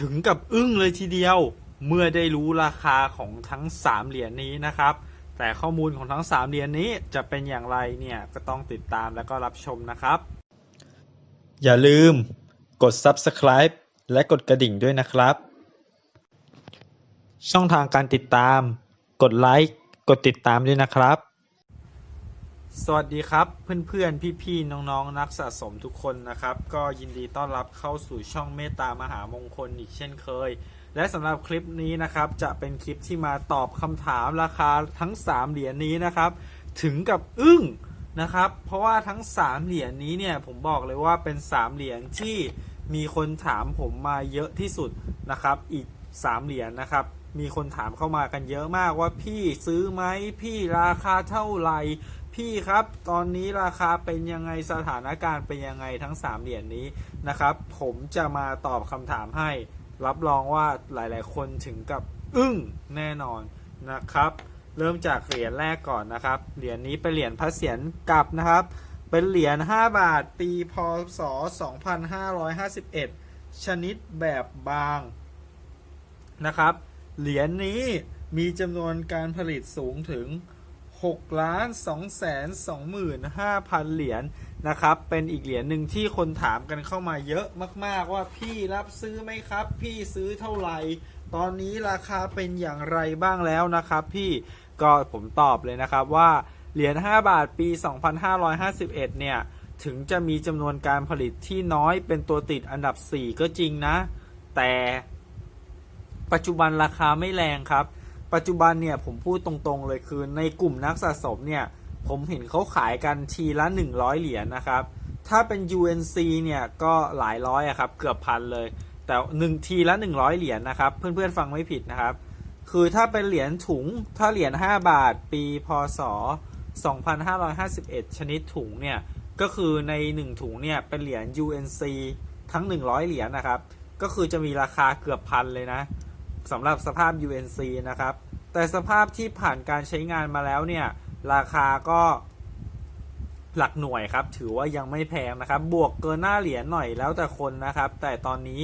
ถึงกับอึ้งเลยทีเดียว เมื่อได้รู้ราคาของทั้ง 3 เหรียญนี้นะครับ แต่ข้อมูลของทั้ง 3 เหรียญนี้จะเป็นอย่างไรเนี่ยก็ต้องติดตามแล้วก็รับชมนะครับ อย่าลืมกด subscribe และกดกระดิ่งด้วยนะครับ ช่องทางการติดตาม กดไลค์ กดติดตามด้วยนะครับ สวัสดีครับเพื่อนๆ พี่ๆ น้องๆ นักสะสมทุกคนนะครับ ก็ยินดีต้อนรับเข้าสู่ช่องเมตตามหามงคลอีกเช่นเคย และสำหรับคลิปนี้นะครับจะเป็นคลิปที่มาตอบคำถามราคาทั้ง 3 เหรียญนี้นะครับ ถึงกับอึ้งนะครับ เพราะว่าทั้ง 3 เหรียญนี้เนี่ยผมบอกเลยว่าเป็น 3 เหรียญที่มีคนถามผมมาเยอะที่สุดนะครับ อีก 3 เหรียญนะครับ มีคนถามเข้ามากันเยอะมากว่าพี่ซื้อไหมพี่ราคาเท่าไหร่พี่ครับ ตอนนี้ราคาเป็นยังไงสถานการณ์เป็นยังไงทั้ง 3 เหรียญนี้นะครับ ผมจะมาตอบคำถามให้ รับรองว่าหลายๆ คนถึงกับอึ้งแน่นอนนะครับ เริ่มจากเหรียญแรกก่อนนะครับ เหรียญนี้เป็นเหรียญพระเศียรกลับนะครับ เป็นเหรียญ5บาท ปีพศ 2551 ชนิดแบบบางนะครับ เหรียญนี้มีจำนวนการผลิตสูงถึง6ล้าน2แสน25,000เหรียญนะครับ เป็นอีกเหรียญหนึ่งที่คนถามกันเข้ามาเยอะมากๆว่าพี่รับซื้อไหมครับ พี่ซื้อเท่าไหร่ ตอนนี้ราคาเป็นอย่างไรบ้างแล้วนะครับ พี่ก็ผมตอบเลยนะครับว่าเหรียญ5บาทปี 2551 เนี่ย ถึงจะมีจำนวนการผลิตที่น้อยเป็นตัวติดอันดับ 4 ก็จริงนะ แต่ ปัจจุบันราคาไม่แรงครับ ปัจจุบันเนี่ยผมพูดตรงๆเลยคือในกลุ่มนักสะสมเนี่ยผมเห็นเขาขายกันทีละ 100 เหรียญนะครับ ถ้าเป็น UNC เนี่ยก็หลายร้อยอะครับเกือบพันเลย แต่หนึ่งทีละ 100 เหรียญนะครับ เพื่อนๆฟังไม่ผิดนะครับ คือถ้าเป็นเหรียญถุงถ้าเหรียญ5บาท ปีพศ 2551 ชนิดถุงเนี่ยก็คือใน 1 ถุงเนี่ยเป็นเหรียญ UNC ทั้ง 100 เหรียญนะครับ ก็คือจะมีราคาเกือบพันเลยนะ สำหรับสภาพ UNC นะครับ แต่สภาพที่ผ่านการใช้งานมาแล้วเนี่ย ราคาก็หลักหน่วยครับ ถือว่ายังไม่แพงนะครับ บวกเกินหน้าเหรียญหน่อยแล้วแต่คนนะครับ แต่ตอนนี้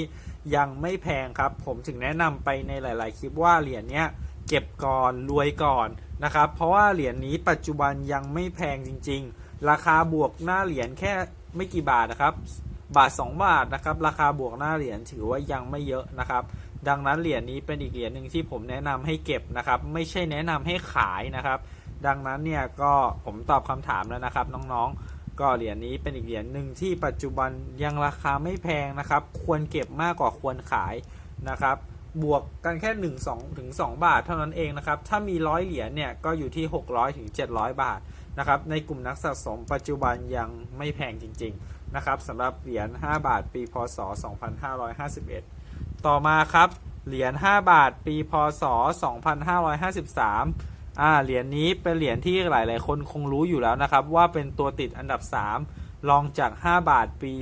ยังไม่แพงครับ ผมถึงแนะนำไปในหลาย ๆ คลิปว่าเหรียญเนี้ยเก็บก่อนรวยก่อนนะครับ เพราะว่าเหรียญนี้ปัจจุบันยังไม่แพงจริง ๆ ราคาบวกหน้าเหรียญแค่ไม่กี่บาทนะครับ บาท 2 บาทนะครับ ราคาบวกหน้าเหรียญถือว่ายังไม่เยอะนะครับ ดังนั้นเหรียญนี้เป็นอีกเหรียญหนึ่งที่ผมแนะนำให้เก็บนะครับ ไม่ใช่แนะนำให้ขายนะครับ ดังนั้นเนี่ยก็ผมตอบคำถามแล้วนะครับน้องๆ ก็เหรียญนี้เป็นอีกเหรียญหนึ่งที่ปัจจุบันยังราคาไม่แพงนะครับ ควรเก็บมากกว่าควรขายนะครับบวกกันแค่1 2ถึง2บาทเท่านั้นเองนะครับ ถ้ามีร้อยเหรียญเนี่ยก็อยู่ที่ 600ถึง700 บาทนะครับ ในกลุ่มนักสะสมปัจจุบันยังไม่แพงจริง ๆ นะครับสำหรับเหรียญ5บาทปีพศ 2551 ต่อมาครับ เหรียญ 5 บาท ปีพศ 2553 อ่า เหรียญนี้เป็นเหรียญที่หลาย ๆ คนคงรู้อยู่แล้วนะครับ ว่าเป็นตัวติดอันดับ 3 รองจาก 5 บาทปี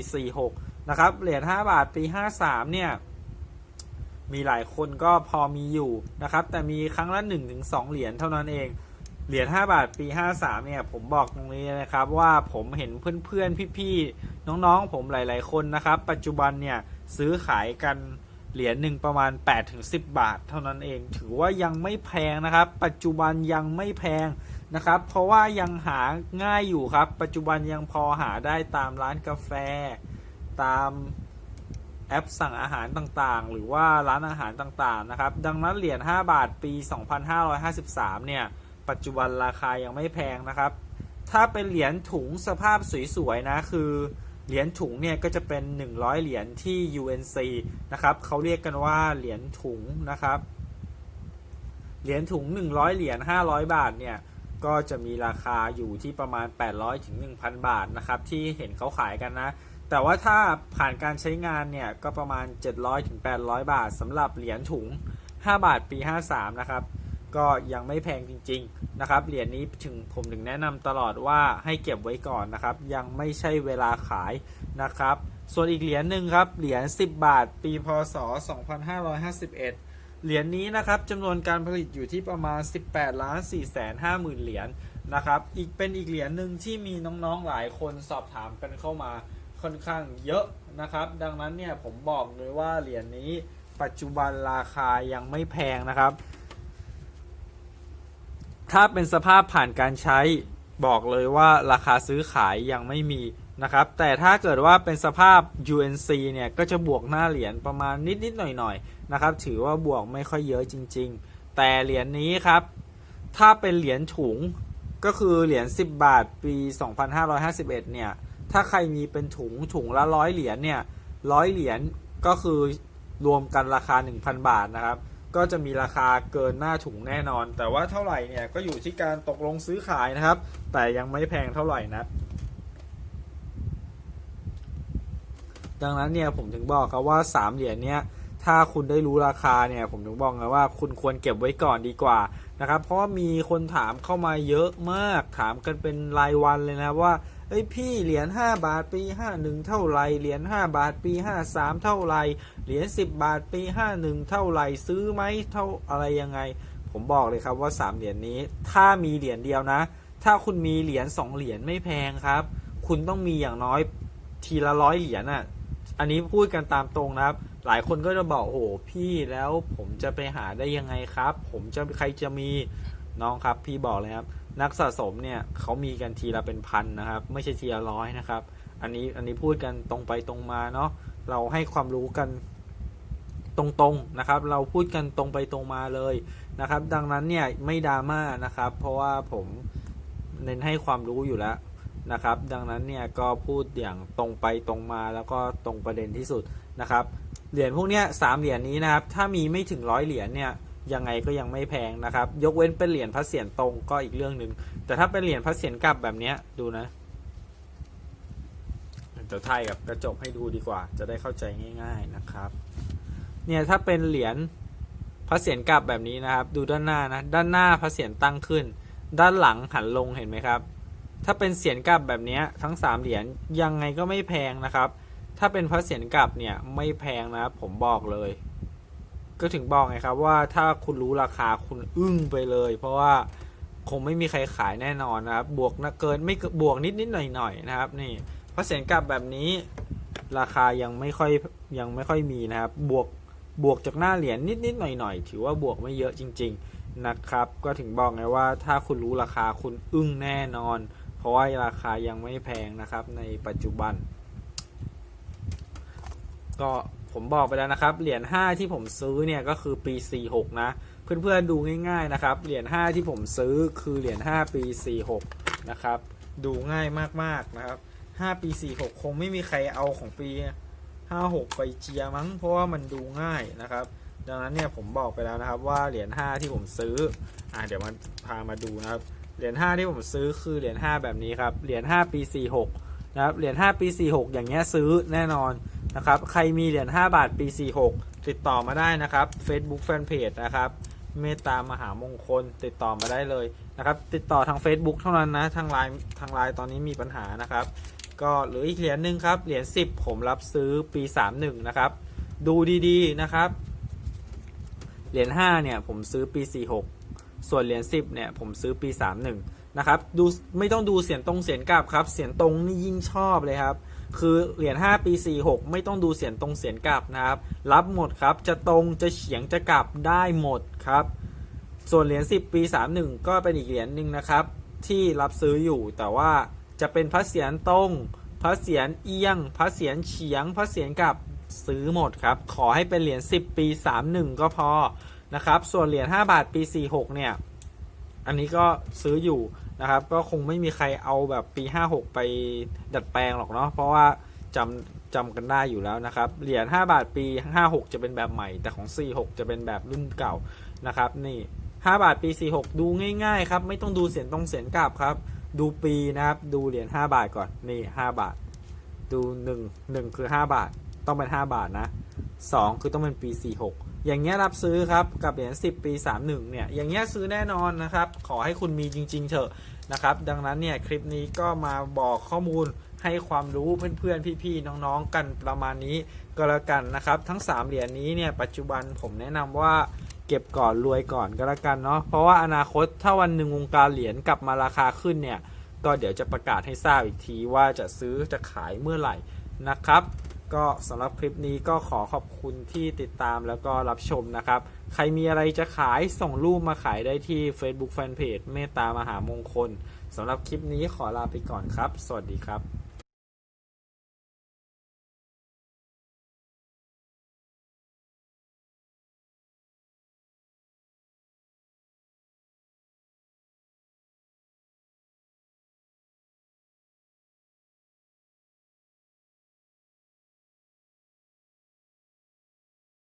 46 นะครับ เหรียญ 5 บาทปี 53 เนี่ย มีหลายคนก็พอมีอยู่นะครับ แต่มีครั้งละ 1-2 เหรียญเท่านั้นเอง เหรียญ 5 บาทปี 53 เนี่ย ผมบอกตรงนี้นะครับว่าผมเห็นเพื่อน ๆ พี่ ๆ น้อง ๆ ผมหลาย ๆ คนนะครับ ปัจจุบันเนี่ยซื้อขายกัน เหรียญหนึ่งประมาณ 8-10 บาท เท่านั้นเอง ถือว่ายังไม่แพงนะครับ ปัจจุบันยังไม่แพงนะครับ เพราะว่ายังหาง่ายอยู่ครับ ปัจจุบันยังพอหาได้ตามร้านกาแฟ ตามแอปสั่งอาหารต่างๆ หรือว่าร้านอาหารต่างๆ นะครับ ดังนั้นเหรียญ 5 บาทปี 2553 เนี่ย ปัจจุบันราคายังไม่แพงนะครับ ถ้าเป็นเหรียญถุงสภาพสวยๆ นะ คือ เหรียญถุงเนี่ยก็จะเป็น 100 เหรียญที่ UNC นะครับเขาเรียกกันว่าเหรียญถุงนะครับ เหรียญถุง 100 เหรียญ500 บาทเนี่ยก็จะมีราคาอยู่ที่ประมาณ 800ถึง1,000 บาทนะครับที่เห็นเขาขายกันนะ แต่ว่าถ้าผ่านการใช้งานเนี่ยก็ประมาณ 700ถึง800 บาทสำหรับเหรียญถุง 5 บาทปี 53 นะครับ ก็ยังไม่แพงจริง ๆ นะครับ เหรียญนี้ถึงผมถึงแนะนำตลอดว่าให้เก็บไว้ก่อนนะครับ ยังไม่ใช่เวลาขายนะครับ ส่วนอีกเหรียญหนึ่งครับ เหรียญ10 บาท ปีพศ 2551เหรียญนี้นะครับจำนวนการผลิตอยู่ที่ประมาณ 18ล้าน4แสน5หมื่นเหรียญนะครับ อีกเป็นอีกเหรียญหนึ่งที่มีน้องๆหลายคนสอบถามกันเข้ามาค่อนข้างเยอะนะครับ ดังนั้นเนี่ยผมบอกเลยว่าเหรียญนี้ปัจจุบันราคายังไม่แพงนะครับ ถ้าเป็นสภาพผ่านการใช้บอกเลยว่าราคาซื้อขายยังไม่มีนะครับ แต่ถ้าเกิดว่าเป็นสภาพ UNC เนี่ย ก็จะบวกหน้าเหรียญประมาณนิด ๆ หน่อย ๆ นะครับ ถือว่าบวกไม่ค่อยเยอะจริง ๆ แต่เหรียญนี้ครับ ถ้าเป็นเหรียญถุงก็คือเหรียญ10 บาท ปี 2551 เนี่ย ถ้าใครมีเป็นถุงถุงละร้อยเหรียญเนี่ยร้อยเหรียญก็คือรวมกันราคา 1,000 บาทนะครับ ก็จะมีราคาเกินหน้าถุงแน่นอน แต่ว่าเท่าไหร่เนี่ยก็อยู่ที่การตกลงซื้อขายนะครับ แต่ยังไม่แพงเท่าไหร่นะดังนั้นเนี่ยผมถึงบอกครับว่า 3 เหรียญเนี้ยถ้าคุณได้รู้ราคาเนี่ยผมถึงบอกไงว่าคุณควรเก็บไว้ก่อนดีกว่านะครับ เพราะมีคนถามเข้ามาเยอะมากถามกันเป็นรายวันเลยนะว่า เอ้ยพี่เหรียญ5บาทปี 51 เท่าไหรเหรียญ5บาทปี 53 เท่าไหรเหรียญ10 บาทปี 51 เท่าไหรซื้อไหมเท่าอะไรยังไง ผมบอกเลยครับว่า 3 เหรียญนี้ ถ้ามีเหรียญเดียวนะ ถ้าคุณมีเหรียญ2เหรียญไม่แพงครับ คุณต้องมีอย่างน้อยทีละร้อยเหรียญอะอันนี้พูดกันตามตรงนะครับ หลายคนก็จะบอกโอ้พี่แล้วผมจะไปหาได้ยังไงครับ ผมจะใครจะมีน้องครับ พี่บอกเลยครับ นักสะสมเนี่ยเขามีกันทีละเป็นพันนะครับ ไม่ใช่ทีละร้อยนะครับ อันนี้อันนี้พูดกันตรงไปตรงมาเนาะเราให้ความรู้กันตรงๆนะครับ เราพูดกันตรงไปตรงมาเลยนะครับ ดังนั้นเนี่ยไม่ดราม่านะครับ เพราะว่าผมเน้นให้ความรู้อยู่แล้วนะครับ ดังนั้นเนี่ยก็พูดอย่างตรงไปตรงมาแล้วก็ตรงประเด็นที่สุดนะครับเหรียญพวกเนี้ยสามเหรียญนี้นะครับ ถ้ามีไม่ถึงร้อยเหรียญเนี่ย ยังไงก็ยังไม่แพงนะครับ ยกเว้นเป็นเหรียญพระเศียรตรงก็อีกเรื่องหนึ่งแต่ถ้าเป็นเหรียญพระเศียรกลับแบบนี้ดูนะเดี๋ยวไทยกับกระจกให้ดูดีกว่า จะได้เข้าใจง่าย ๆนะครับ เนี่ยถ้าเป็นเหรียญพระเศียรกลับแบบนี้นะครับ ดูด้านหน้านะด้านหน้าพระเศียรตั้งขึ้น ด้านหลังหันลงเห็นไหมครับ ถ้าเป็นเสียนกลับแบบนี้ทั้ง 3 เหรียญยังไงก็ไม่แพงนะครับ ถ้าเป็นพระเสียนกลับเนี่ยไม่แพงนะครับผมบอกเลย ก็ถึงบอกไงครับว่าถ้าคุณรู้ราคาคุณอึ้งไปเลย เพราะว่าคงไม่มีใครขายแน่นอนนะครับ บวกนะเกินไม่บวกนิดนิดหน่อยหน่อยๆนะครับ นี่เพราะเสียนกลับแบบนี้ ราคายังไม่ค่อยยังไม่ค่อยมีนะครับ บวกบวกจากหน้าเหรียญนิดนิดหน่อยหน่อยๆถือว่าบวกไม่เยอะจริง ๆนะครับ ก็ถึงบอกไงว่าถ้าคุณรู้ราคาคุณอึ้งแน่นอน เพราะว่าราคายังไม่แพงนะครับในปัจจุบัน ก็ ผมบอกไปแล้วนะครับ เหรียญ5ที่ผมซื้อเนี่ยก็คือปี 46 นะ เพื่อนๆดูง่ายๆนะครับ เหรียญ5ที่ผมซื้อคือเหรียญ5ปี 46 นะครับ ดูง่ายมากๆนะครับ 5 ปี 46 คงไม่มีใครเอาของปี 56 ไปเจียมั้ง เพราะว่ามันดูง่ายนะครับ ดังนั้นเนี่ยผมบอกไปแล้วนะครับว่าเหรียญ5ที่ผมซื้อ อ่าเดี๋ยวมาพามาดูนะครับ เหรียญ5ที่ผมซื้อคือเหรียญ5แบบนี้ครับ เหรียญ5ปี 46 นะครับ เหรียญ5ปี 46 อย่างเงี้ยซื้อแน่นอน นะครับ ใครมีเหรียญ5บาทปี 46 ติดต่อมาได้นะครับ Facebook Fanpage นะครับ เมตตามหามงคลติดต่อมาได้เลยนะครับ ติดต่อทาง Facebook เท่านั้นนะทางไลน์ทางไลน์ตอนนี้มีปัญหานะครับ ก็หลืออีกเหรียญหนึ่งครับ เหรียญ10 ผมรับซื้อปี 31 นะครับ ดูดีๆนะครับ เหรียญ5เนี่ยผมซื้อปี 46 ส่วนเหรียญ10เนี่ยผมซื้อปี 31 นะครับ ดูไม่ต้องดูเสียงตรงเสียงกลับครับ เสียงตรงนี่ยิ่งชอบเลยครับ คือเหรียญ5ปี 46 ไม่ต้องดูเสียงตรงเสียงกลับนะครับ รับหมดครับจะตรงจะเฉียงจะกลับได้หมดครับ ส่วนเหรียญ10 ปี 31 ก็เป็นอีกเหรียญหนึ่งนะครับ ที่รับซื้ออยู่แต่ว่าจะเป็นพระเสียรตรงพระเสียรเอียงพระเสียรเฉียงพระเสียรกลับซื้อหมดครับ ขอให้เป็นเหรียญ10 ปี 31 ก็พอนะครับ ส่วนเหรียญ5บาทปี 46 เนี่ย อันนี้ก็ซื้ออยู่ นะครับ ก็คงไม่มีใครเอาแบบปี 56 ไปดัดแปลงหรอกเนาะเพราะว่าจำจำกันได้อยู่แล้วนะครับ เหรียญ5บาทปี 56 จะเป็นแบบใหม่ แต่ของ 46 จะเป็นแบบรุ่นเก่านะครับ นี่ 5 บาทปี 46 ดูง่ายๆครับไม่ต้องดูเสียงตรงเสียงกลับครับ ดูปีนะครับดูเหรียญ5บาทก่อนนี่ 5 บาท ดู 1 1 คือ 5 บาทต้องเป็น 5 บาทนะ 2 คือต้องเป็นปี 46 อย่างเงี้ยรับซื้อครับกับเหรียญ10 ปี 31 เนี่ยอย่างเงี้ยซื้อแน่นอนนะครับ ขอให้คุณมีจริง ๆเถอะนะครับ ดังนั้นเนี่ยคลิปนี้ก็มาบอกข้อมูลให้ความรู้เพื่อนๆ พี่ๆ น้องๆ กันประมาณนี้ก็แล้วกันนะครับ ทั้ง 3 เหรียญนี้เนี่ยปัจจุบันผมแนะนำว่าเก็บก่อนรวยก่อนก็แล้วกันเนาะเพราะว่าอนาคตถ้าวันหนึ่งวงการเหรียญกลับมาราคาขึ้นเนี่ยก็เดี๋ยวจะประกาศให้ทราบอีกทีว่าจะซื้อจะขายเมื่อไหร่นะครับ ก็สำหรับคลิปนี้ก็ขอขอบคุณที่ติดตามแล้วก็รับชมนะครับ ใครมีอะไรจะขายส่งรูปมาขายได้ที่ Facebook Fanpage เมตตามหามงคลสำหรับคลิปนี้ขอลาไปก่อนครับ สวัสดีครับ